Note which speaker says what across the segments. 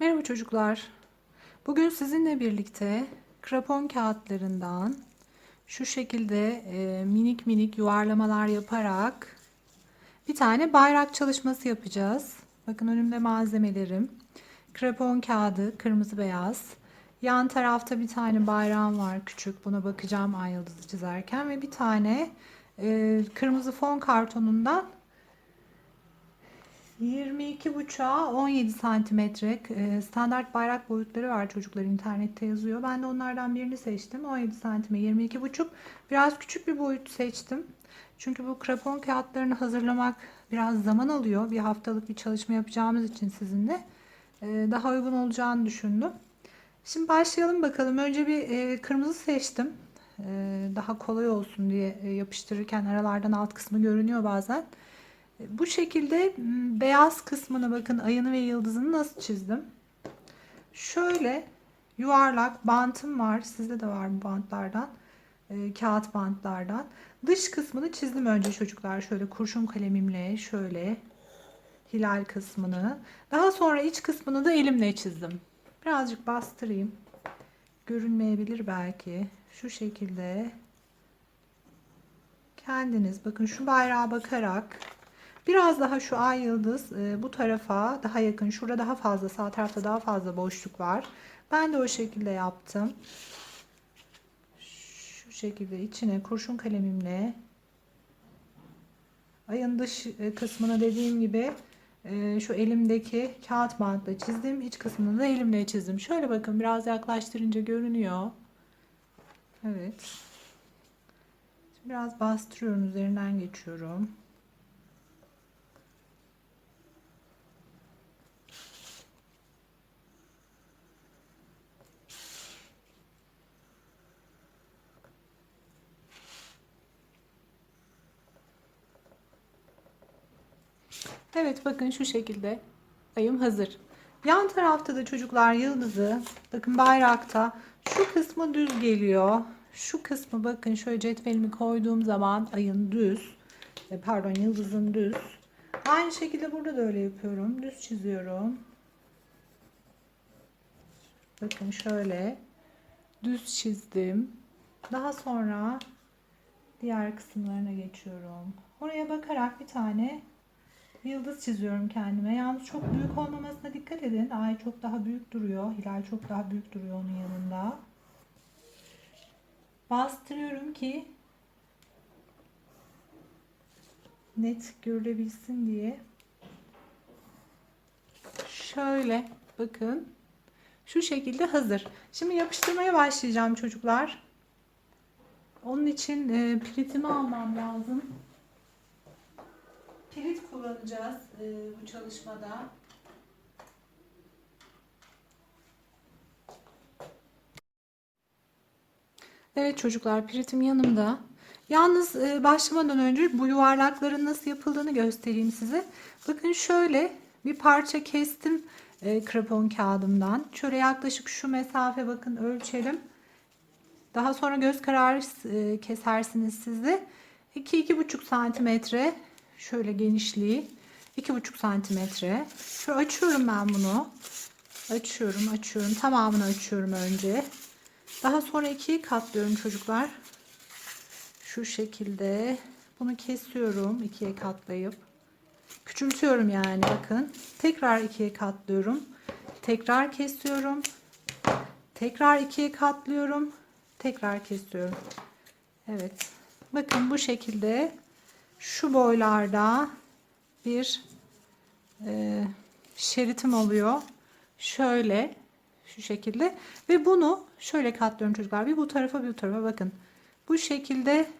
Speaker 1: Merhaba çocuklar. Bugün sizinle birlikte krapon kağıtlarından şu şekilde e, minik minik yuvarlamalar yaparak bir tane bayrak çalışması yapacağız. Bakın önümde malzemelerim. Krapon kağıdı kırmızı beyaz. Yan tarafta bir tane bayrağım var küçük. Buna bakacağım ay yıldızı çizerken ve bir tane e, kırmızı fon kartonundan 22 buçuğa 17 santimetre e, standart bayrak boyutları var çocuklar internette yazıyor. Ben de onlardan birini seçtim. 17 santime 22 buçuk. Biraz küçük bir boyut seçtim. Çünkü bu krapon kağıtlarını hazırlamak biraz zaman alıyor. Bir haftalık bir çalışma yapacağımız için sizinle e, daha uygun olacağını düşündüm. Şimdi başlayalım bakalım. Önce bir e, kırmızı seçtim. Daha kolay olsun diye yapıştırırken aralardan alt kısmı görünüyor bazen. Bu şekilde beyaz kısmına bakın ayını ve yıldızını nasıl çizdim. Şöyle yuvarlak bantım var. Sizde de var bu bantlardan. E, kağıt bantlardan. Dış kısmını çizdim önce çocuklar. Şöyle kurşun kalemimle şöyle hilal kısmını. Daha sonra iç kısmını da elimle çizdim. Birazcık bastırayım. Görünmeyebilir belki. Şu şekilde kendiniz bakın şu bayrağa bakarak Biraz daha şu ay yıldız e, bu tarafa daha yakın. Şurada daha fazla sağ tarafta daha fazla boşluk var. Ben de o şekilde yaptım. Şu şekilde içine kurşun kalemimle ayın dış e, kısmını dediğim gibi e, şu elimdeki kağıt bantla çizdim. İç kısmını da elimle çizdim. Şöyle bakın biraz yaklaştırınca görünüyor. Evet. biraz bastırıyorum üzerinden geçiyorum. Evet bakın şu şekilde ayım hazır. Yan tarafta da çocuklar yıldızı bakın bayrakta şu kısmı düz geliyor. Şu kısmı bakın şöyle cetvelimi koyduğum zaman ayın düz e, pardon yıldızın düz. Aynı şekilde burada da öyle yapıyorum. Düz çiziyorum. Bakın şöyle düz çizdim. Daha sonra diğer kısımlarına geçiyorum. Oraya bakarak bir tane yıldız çiziyorum kendime. Yalnız çok büyük olmamasına dikkat edin. Ay çok daha büyük duruyor. Hilal çok daha büyük duruyor onun yanında. Bastırıyorum ki net görülebilsin diye. Şöyle bakın. Şu şekilde hazır. Şimdi yapıştırmaya başlayacağım çocuklar. Onun için e, piritimi almam lazım pirit kullanacağız e, bu çalışmada. Evet çocuklar piritim yanımda. Yalnız e, başlamadan önce bu yuvarlakların nasıl yapıldığını göstereyim size. Bakın şöyle bir parça kestim e, krapon kağıdımdan. Şöyle yaklaşık şu mesafe bakın ölçelim. Daha sonra göz kararı e, kesersiniz siz de. 2-2,5 santimetre Şöyle genişliği 2,5 santimetre. Şu açıyorum ben bunu. Açıyorum, açıyorum. Tamamını açıyorum önce. Daha sonra ikiye katlıyorum çocuklar. Şu şekilde bunu kesiyorum ikiye katlayıp. Küçültüyorum yani bakın. Tekrar ikiye katlıyorum. Tekrar kesiyorum. Tekrar ikiye katlıyorum. Tekrar kesiyorum. Evet. Bakın bu şekilde şu boylarda bir e, şeritim oluyor. Şöyle şu şekilde ve bunu şöyle katlıyorum çocuklar. Bir bu tarafa bir bu tarafa bakın. Bu şekilde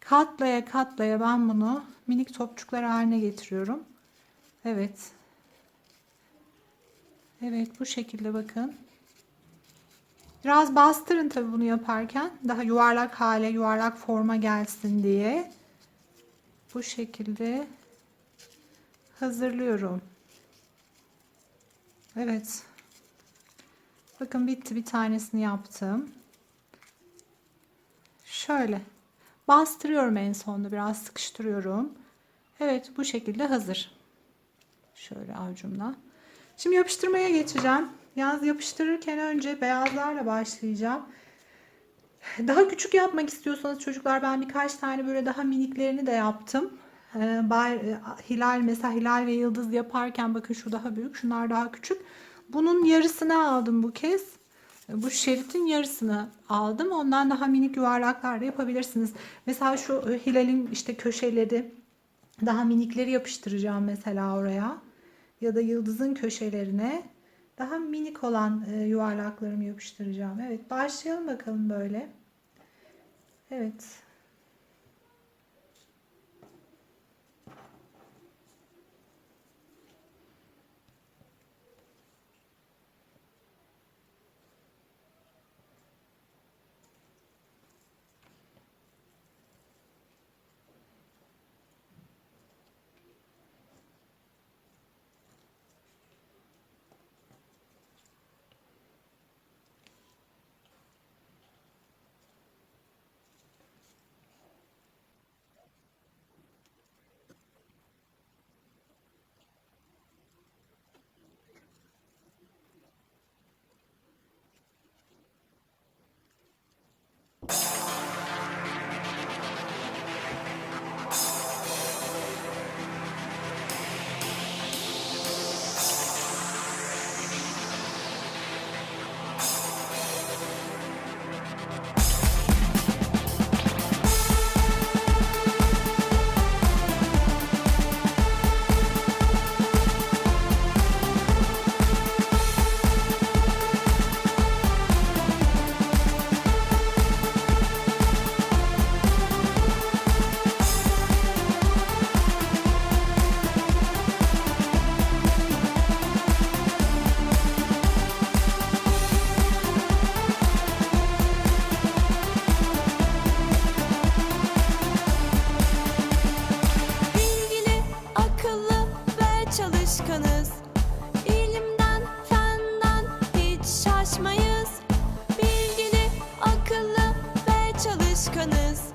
Speaker 1: katlaya katlaya ben bunu minik topçuklar haline getiriyorum. Evet. Evet bu şekilde bakın. Biraz bastırın tabi bunu yaparken. Daha yuvarlak hale, yuvarlak forma gelsin diye bu şekilde hazırlıyorum. Evet. Bakın bitti bir tanesini yaptım. Şöyle bastırıyorum en sonunda biraz sıkıştırıyorum. Evet bu şekilde hazır. Şöyle avucumla. Şimdi yapıştırmaya geçeceğim. Yalnız yapıştırırken önce beyazlarla başlayacağım. Daha küçük yapmak istiyorsanız çocuklar ben birkaç tane böyle daha miniklerini de yaptım. Ee, e, hilal mesela hilal ve yıldız yaparken bakın şu daha büyük şunlar daha küçük. Bunun yarısını aldım bu kez. Bu şeritin yarısını aldım. Ondan daha minik yuvarlaklar da yapabilirsiniz. Mesela şu e, hilalin işte köşeleri daha minikleri yapıştıracağım mesela oraya. Ya da yıldızın köşelerine daha minik olan e, yuvarlaklarımı yapıştıracağım. Evet başlayalım bakalım böyle. Evet.
Speaker 2: Çalışkanız.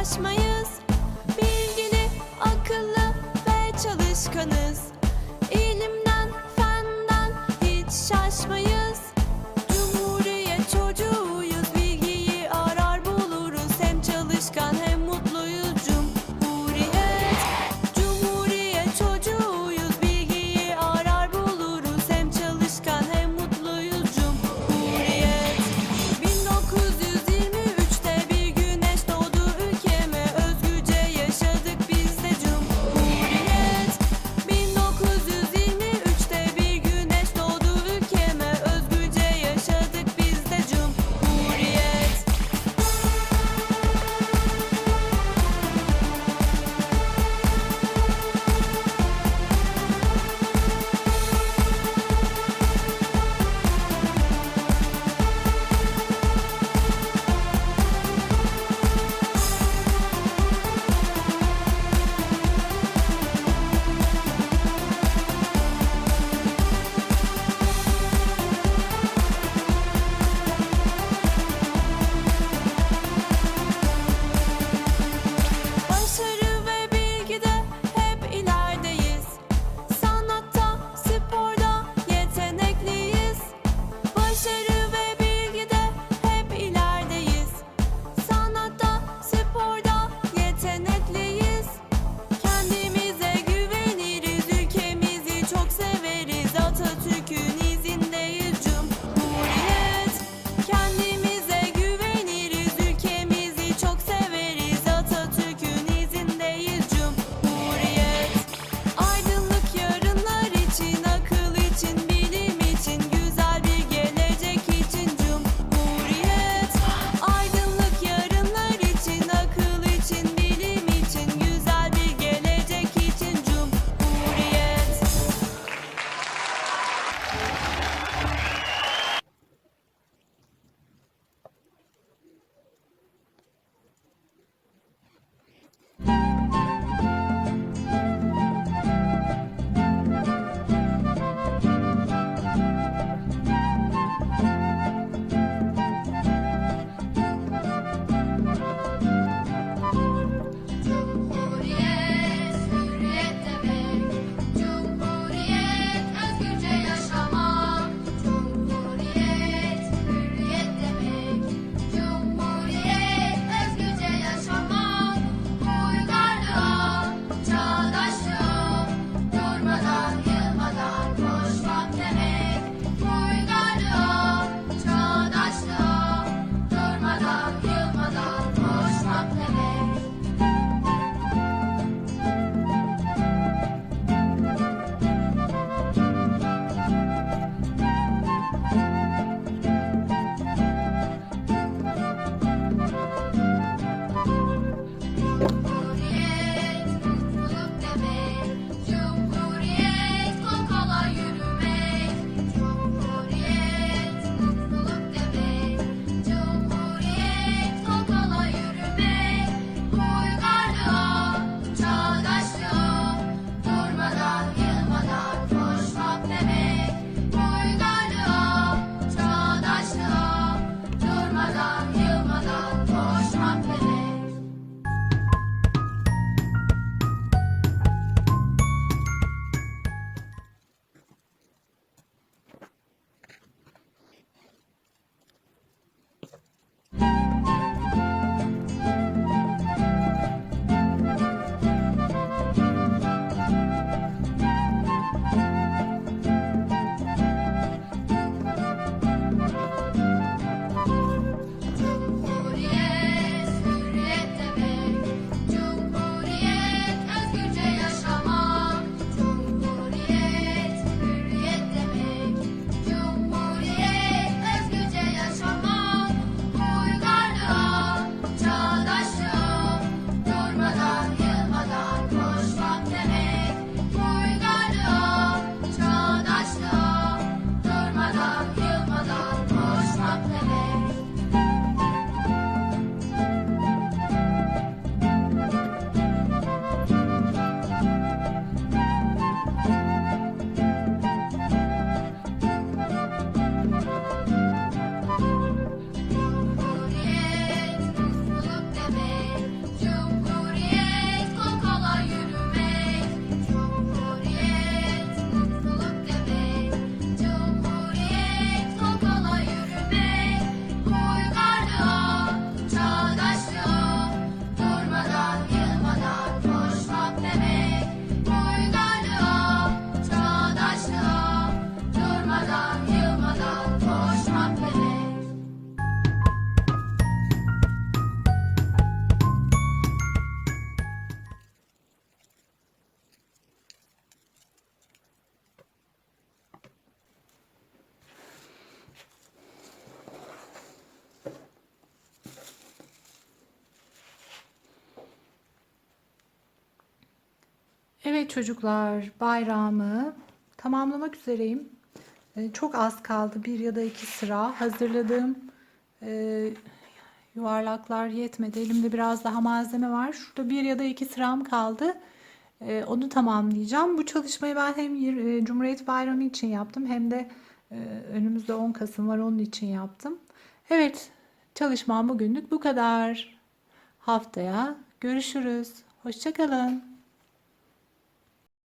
Speaker 2: ulaşmayı
Speaker 1: Evet çocuklar, bayramı tamamlamak üzereyim. Ee, Çok az kaldı, bir ya da iki sıra. Hazırladığım e, yuvarlaklar yetmedi. Elimde biraz daha malzeme var. Şurada bir ya da iki sıram kaldı. Ee, Onu tamamlayacağım. Bu çalışmayı ben hem e, Cumhuriyet Bayramı için yaptım hem de e, önümüzde 10 Kasım var onun için yaptım. Evet, çalışmam bugünlük bu kadar. Haftaya görüşürüz. Hoşçakalın.